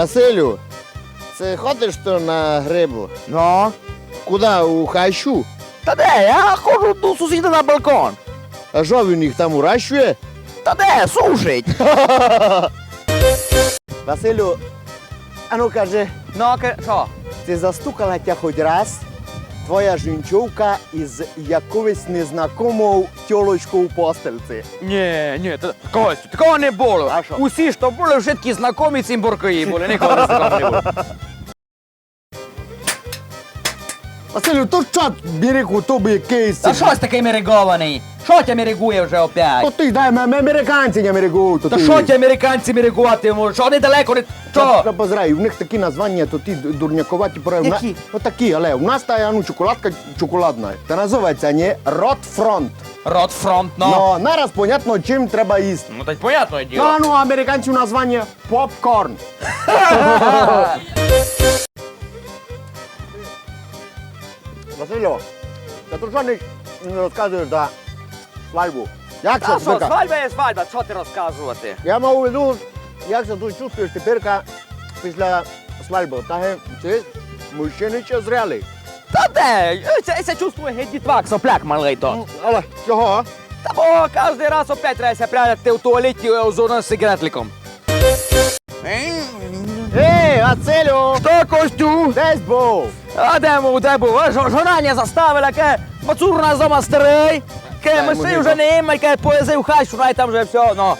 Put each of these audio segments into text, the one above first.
Василю, це ходиш то на грибу? Ну? Куди? У хащу? Та де? Я ходжу до сусіда на балкон. А що він їх там уращує? Та де? Сушить. Василю, а ну кажи, Ну, що? ти застукала тя хоч раз? Твоя жінчовка із якоюсь незнакомою тілочкою в постельці. Ні, ні, та, Костю, такого не було. А що? Усі, що були, вже такі знакомі цим буркої були, ніколи такого не було. Василю, то що берегу тобі якийсь? Та щось такий мерегований? Що тебе мерегує вже опять? То ти дай, ми ми американці не мерегують. Та що ті американці мерегувати можуть? Що вони далеко не... Що? Що? Позирай, у них такі названня, то ті дурняковаті пора. Які? Отакі, але у нас та ну, шоколадка шоколадна. Та називається не Ротфронт. Рот фронт, ну. Ну, нараз понятно, чим треба їсти. Ну, так понятне Ну, діло. а ну, американців названня попкорн. Василю, та що не розказуєш за свадьбу? Як Та це що, свадьба є свадьба, що ти розказувати? Я мав у виду, як це тут чувствуєш тепер після свадьби. Та ге, ти мужчини чи зрелий? Та де? Це, це чувствує геть дітвак, сопляк малий то. Ну, Але чого? Та бо кожен раз опять треба ся прятати в туалеті з сигаретликом. Ей, Василю! Що, Костю? Десь був! А де му, де був? А, Жона не заставила, ке, мацур нас дома старий, ке, Дай ми му вже не імай, ке, поезив у хащу, най там вже все, ну.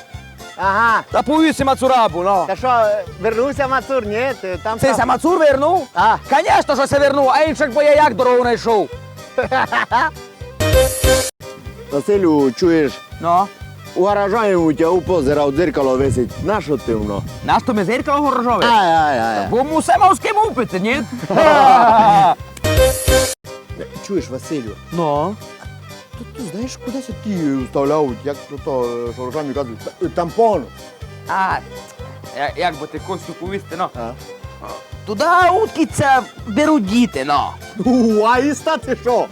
Ага. Та повісі мацурабу, ну. Та що, вернувся Мацур, ні? Ти там Ти ся мацур вернув? А. Конечно, що се вернув, а інших бо я як дорогу знайшов. Василю, чуєш, Ну. У гаража у тебе у позера у дзеркало висить. На що ти воно? Наш то ми зеркало горожове? Ай, ай, ай. Бо мусе мав з ким упити, ні? Чуєш, Василю, Ну. то ти знаєш, куди це ті вставляють, як то, то що рожами кажуть, та- тампон. А, я- як би ти Костю повісти, ну. А? Туди утки це беруть діти, ну. У, а іста це що?